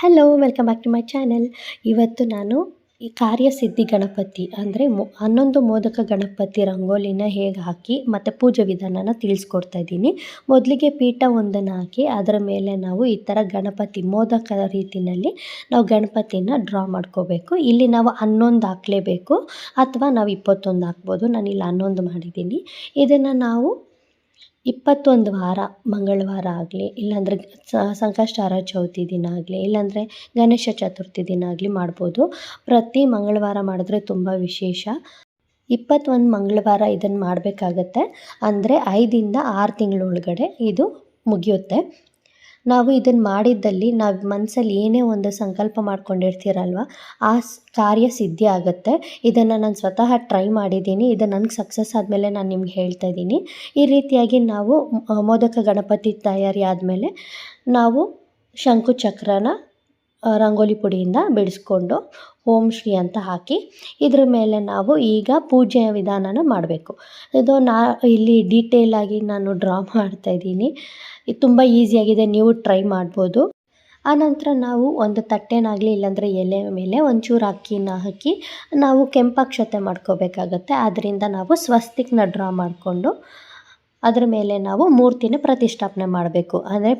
Hello welcome back to my channel ಇವತ್ತು ನಾನು ಈ ಕಾರ್ಯಸಿದ್ಧಿ ಗಣಪತಿ, ಅಂದರೆ ಮೊ, ಹನ್ನೊಂದು ಮೋದಕ ಗಣಪತಿ ರಂಗೋಲಿನ ಹೇಗೆ ಹಾಕಿ ಮತ್ತು ಪೂಜೆ ವಿಧಾನನ ತಿಳಿಸ್ಕೊಡ್ತಾ ಇದ್ದೀನಿ. ಮೊದಲಿಗೆ ಪೀಠ ಒಂದನ್ನು ಹಾಕಿ ಅದರ ಮೇಲೆ ನಾವು ಈ ಥರ ಗಣಪತಿ, ಮೋದಕ ರೀತಿಯಲ್ಲಿ ನಾವು ಗಣಪತಿನ ಡ್ರಾ ಮಾಡ್ಕೋಬೇಕು. ಇಲ್ಲಿ ನಾವು ಹನ್ನೊಂದು ಹಾಕಲೇಬೇಕು, ಅಥವಾ ನಾವು ಇಪ್ಪತ್ತೊಂದು ಹಾಕ್ಬೋದು. ನಾನು ಇಲ್ಲಿ ಹನ್ನೊಂದು ಮಾಡಿದ್ದೀನಿ. ಇದನ್ನು ನಾವು ಇಪ್ಪತ್ತೊಂದು ವಾರ, ಮಂಗಳವಾರ ಆಗಲಿ, ಇಲ್ಲಾಂದರೆ ಸಂಕಷ್ಟಾರ ಚೌತಿ ದಿನ ಆಗಲಿ, ಇಲ್ಲಾಂದರೆ ಗಣೇಶ ಚತುರ್ಥಿ ದಿನ ಆಗಲಿ ಮಾಡ್ಬೋದು. ಪ್ರತಿ ಮಂಗಳವಾರ ಮಾಡಿದ್ರೆ ತುಂಬ ವಿಶೇಷ. ಇಪ್ಪತ್ತೊಂದು ಮಂಗಳವಾರ ಇದನ್ನು ಮಾಡಬೇಕಾಗತ್ತೆ. ಅಂದರೆ ಐದಿಂದ ಆರು ತಿಂಗಳೊಳಗಡೆ ಇದು ಮುಗಿಯುತ್ತೆ. ನಾವು ಇದನ್ನು ಮಾಡಿದ್ದಲ್ಲಿ ನಾವು ಮನಸ್ಸಲ್ಲಿ ಏನೇ ಒಂದು ಸಂಕಲ್ಪ ಮಾಡ್ಕೊಂಡಿರ್ತೀರಲ್ವ, ಆ ಕಾರ್ಯ ಸಿದ್ಧಿ ಆಗುತ್ತೆ. ಇದನ್ನು ನಾನು ಸ್ವತಃ ಟ್ರೈ ಮಾಡಿದ್ದೀನಿ, ಇದು ನನಗೆ ಸಕ್ಸಸ್ ಆದಮೇಲೆ ನಾನು ನಿಮ್ಗೆ ಹೇಳ್ತಾ ಇದ್ದೀನಿ. ಈ ರೀತಿಯಾಗಿ ನಾವು ಮೋದಕ ಗಣಪತಿ ತಯಾರಿ ಆದಮೇಲೆ ನಾವು ಶಂಕು ಚಕ್ರನ ರಂಗೋಲಿ ಪುಡಿಯಿಂದ ಬಿಡಿಸ್ಕೊಂಡು ಓಂ ಶ್ರೀ ಅಂತ ಹಾಕಿ ಇದ್ರ ಮೇಲೆ ನಾವು ಈಗ ಪೂಜೆಯ ವಿಧಾನನ ಮಾಡಬೇಕು. ಇದು ನಾ, ಇಲ್ಲಿ ಡೀಟೇಲಾಗಿ ನಾನು ಡ್ರಾ ಮಾಡ್ತಾಯಿದ್ದೀನಿ ಇದು ತುಂಬ ಈಸಿಯಾಗಿದೆ ನೀವು ಟ್ರೈ ಮಾಡ್ಬೋದು. ಆನಂತರ ನಾವು ಒಂದು ತಟ್ಟೆನಾಗಲಿ ಇಲ್ಲಾಂದರೆ ಎಲೆ ಮೇಲೆ ಒಂಚೂರು ಅಕ್ಕಿನ ಹಾಕಿ ನಾವು ಕೆಂಪಾಕ್ಷತೆ ಮಾಡ್ಕೋಬೇಕಾಗತ್ತೆ. ಅದರಿಂದ ನಾವು ಸ್ವಸ್ತಿಕ್ನ ಡ್ರಾ ಮಾಡಿಕೊಂಡು ಅದ್ರ ಮೇಲೆ ನಾವು ಮೂರ್ತಿನ ಪ್ರತಿಷ್ಠಾಪನೆ ಮಾಡಬೇಕು. ಅಂದರೆ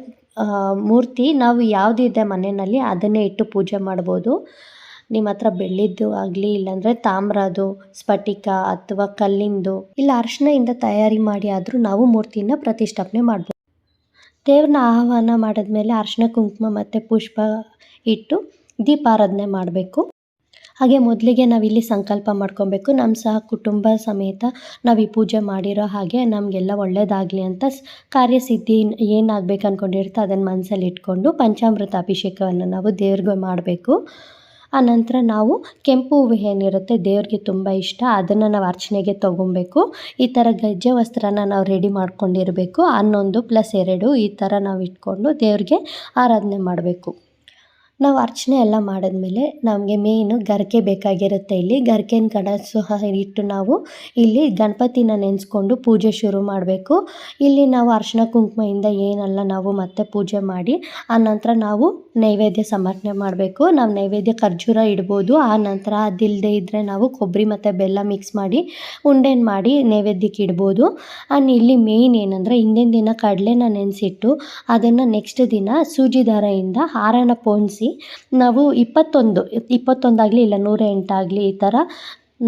ಮೂರ್ತಿ, ನಾವು ಯಾವುದಿದೆ ಮನೆಯಲ್ಲಿ ಅದನ್ನೇ ಇಟ್ಟು ಪೂಜೆ ಮಾಡ್ಬೋದು. ನಿಮ್ಮ ಹತ್ರ ಬೆಳ್ಳಿದ್ದು ಆಗಲಿ, ಇಲ್ಲಾಂದರೆ ತಾಮ್ರದ್ದು, ಸ್ಫಟಿಕ ಅಥವಾ ಕಲ್ಲಿಂದು, ಇಲ್ಲ ಅರಿಶಿಣದಿಂದ ತಯಾರಿ ಮಾಡಿ ಆದರೂ ನಾವು ಮೂರ್ತಿನ ಪ್ರತಿಷ್ಠಾಪನೆ ಮಾಡ್ಬೋದು. ದೇವ್ರನ್ನ ಆಹ್ವಾನ ಮಾಡಿದ್ಮೇಲೆ ಅರಿಶಿನ ಕುಂಕುಮ ಮತ್ತು ಪುಷ್ಪ ಇಟ್ಟು ದೀಪಾರಾಧನೆ ಮಾಡಬೇಕು. ಹಾಗೆ ಮೊದಲಿಗೆ ನಾವಿಲ್ಲಿ ಸಂಕಲ್ಪ ಮಾಡ್ಕೊಬೇಕು. ನಮ್ಮ ಸಹ ಕುಟುಂಬ ಸಮೇತ ನಾವು ಈ ಪೂಜೆ ಮಾಡಿರೋ ಹಾಗೆ ನಮಗೆಲ್ಲ ಒಳ್ಳೆಯದಾಗಲಿ ಅಂತ ಕಾರ್ಯಸಿದ್ಧಿ ಏನಾಗಬೇಕು ಅಂದ್ಕೊಂಡಿರ್ತೋ ಅದನ್ನು ಮನಸ್ಸಲ್ಲಿ ಇಟ್ಕೊಂಡು ಪಂಚಾಮೃತ ಅಭಿಷೇಕವನ್ನು ನಾವು ದೇವ್ರಿಗೆ ಮಾಡಬೇಕು. ಆನಂತರ ನಾವು ಕೆಂಪು ಹೂವು ಏನಿರುತ್ತೆ ದೇವ್ರಿಗೆ ತುಂಬ ಇಷ್ಟ, ಅದನ್ನು ನಾವು ಅರ್ಚನೆಗೆ ತೊಗೊಬೇಕು. ಈ ಥರ ಗಜ್ಜೆ ವಸ್ತ್ರನ ನಾವು ರೆಡಿ ಮಾಡ್ಕೊಂಡಿರಬೇಕು. ಹನ್ನೊಂದು ಪ್ಲಸ್ ಎರಡು ಈ ಥರ ನಾವು ಇಟ್ಕೊಂಡು ದೇವ್ರಿಗೆ ಆರಾಧನೆ ಮಾಡಬೇಕು. ನಾವು ಅರ್ಚನೆ ಎಲ್ಲ ಮಾಡಿದ್ಮೇಲೆ ನಮಗೆ ಮೇಯ್ನು ಗರಿಕೆ ಬೇಕಾಗಿರುತ್ತೆ ಇಲ್ಲಿ. ಗರಿಕೆನ ಕಡಸು ಇಟ್ಟು ನಾವು ಇಲ್ಲಿ ಗಣಪತಿನ ನೆನೆಸ್ಕೊಂಡು ಪೂಜೆ ಶುರು ಮಾಡಬೇಕು. ಇಲ್ಲಿ ನಾವು ಅರ್ಶಿನ ಕುಂಕುಮದಿಂದ ಏನೆಲ್ಲ ನಾವು ಮತ್ತೆ ಪೂಜೆ ಮಾಡಿ ಆನಂತರ ನಾವು ನೈವೇದ್ಯ ಸಮರ್ಪಣೆ ಮಾಡಬೇಕು. ನಾವು ನೈವೇದ್ಯ ಖರ್ಜೂರ ಇಡ್ಬೋದು. ಆ ನಂತರ ಅದಿಲ್ಲದೆ ಇದ್ದರೆ ನಾವು ಕೊಬ್ಬರಿ ಮತ್ತು ಬೆಲ್ಲ ಮಿಕ್ಸ್ ಮಾಡಿ, ಉಂಡೆನ ಮಾಡಿ ನೈವೇದ್ಯಕ್ಕೆ ಇಡ್ಬೋದು. ಆ್ಯಂಡ್ ಇಲ್ಲಿ ಮೇಯ್ನ್ ಏನಂದರೆ ಹಿಂದಿನ ದಿನ ಕಡಲೆನ ನೆನೆಸಿಟ್ಟು ಅದನ್ನು ನೆಕ್ಸ್ಟ್ ದಿನ ಸೂಜಿ ದಾರದಿಂದ ಹಾರನ ಪೋಣಿಸಿ ನಾವು ಇಪ್ಪತ್ತೊಂದು, ಇಪ್ಪತ್ತೊಂದಾಗಲಿ ಇಲ್ಲ ನೂರ ಎಂಟಾಗಲಿ ಈ ಥರ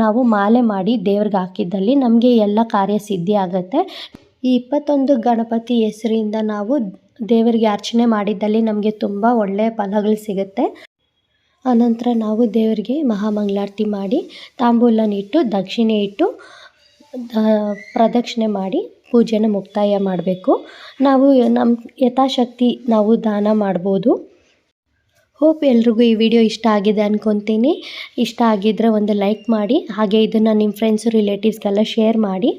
ನಾವು ಮಾಲೆ ಮಾಡಿ ದೇವ್ರಿಗೆ ಹಾಕಿದ್ದಲ್ಲಿ ನಮಗೆ ಎಲ್ಲ ಕಾರ್ಯ ಸಿದ್ಧಿ ಆಗುತ್ತೆ. ಈ ಇಪ್ಪತ್ತೊಂದು ಗಣಪತಿ ಹೆಸರಿಂದ ನಾವು ದೇವರಿಗೆ ಅರ್ಚನೆ ಮಾಡಿದ್ದಲ್ಲಿ ನಮಗೆ ತುಂಬ ಒಳ್ಳೆಯ ಫಲಗಳು ಸಿಗುತ್ತೆ. ಆನಂತರ ನಾವು ದೇವರಿಗೆ ಮಹಾಮಂಗಳಾರತಿ ಮಾಡಿ, ತಾಂಬೂಲನ ಇಟ್ಟು, ದಕ್ಷಿಣೆ ಇಟ್ಟು ಪ್ರದಕ್ಷಿಣೆ ಮಾಡಿ ಪೂಜೆನ ಮುಕ್ತಾಯ ಮಾಡಬೇಕು. ನಾವು ನಮ್ಮ ಯಥಾಶಕ್ತಿ ನಾವು ದಾನ ಮಾಡ್ಬೋದು. ಹೋಪ್ ಎಲ್ರಿಗೂ ಈ ವಿಡಿಯೋ ಇಷ್ಟ ಆಗಿದೆ ಅನ್ಕೊತೀನಿ. ಇಷ್ಟ ಆಗಿದ್ದರೆ ಒಂದು ಲೈಕ್ ಮಾಡಿ, ಹಾಗೆ ಇದನ್ನು ನಿಮ್ಮ ಫ್ರೆಂಡ್ಸು ರಿಲೇಟಿವ್ಸ್ಗೆಲ್ಲ ಶೇರ್ ಮಾಡಿ.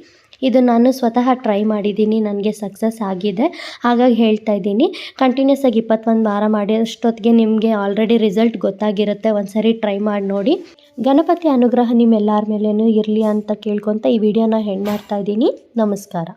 ಇದು ನಾನು ಸ್ವತಃ ಟ್ರೈ ಮಾಡಿದ್ದೀನಿ, ನನಗೆ ಸಕ್ಸಸ್ ಆಗಿದೆ. ಹಾಗಾಗಿ ಹೇಳ್ತಾ ಇದ್ದೀನಿ. ಕಂಟಿನ್ಯೂಸ್ ಆಗಿ ಇಪ್ಪತ್ತೊಂದು ವಾರ ಮಾಡಿ, ಅಷ್ಟೊತ್ತಿಗೆ ನಿಮಗೆ ಆಲ್ರೆಡಿ ರಿಸಲ್ಟ್ ಗೊತ್ತಾಗಿರುತ್ತೆ. ಒಂದು ಸರಿ ಟ್ರೈ ಮಾಡಿ ನೋಡಿ. ಗಣಪತಿ ಅನುಗ್ರಹ ನಿಮ್ಮೆಲ್ಲರ ಮೇಲೇನೂ ಇರಲಿ ಅಂತ ಕೇಳ್ಕೊತ ಈ ವಿಡಿಯೋನ ಹೆಣ್ಣು ಮಾಡ್ತಾ ಇದ್ದೀನಿ. ನಮಸ್ಕಾರ.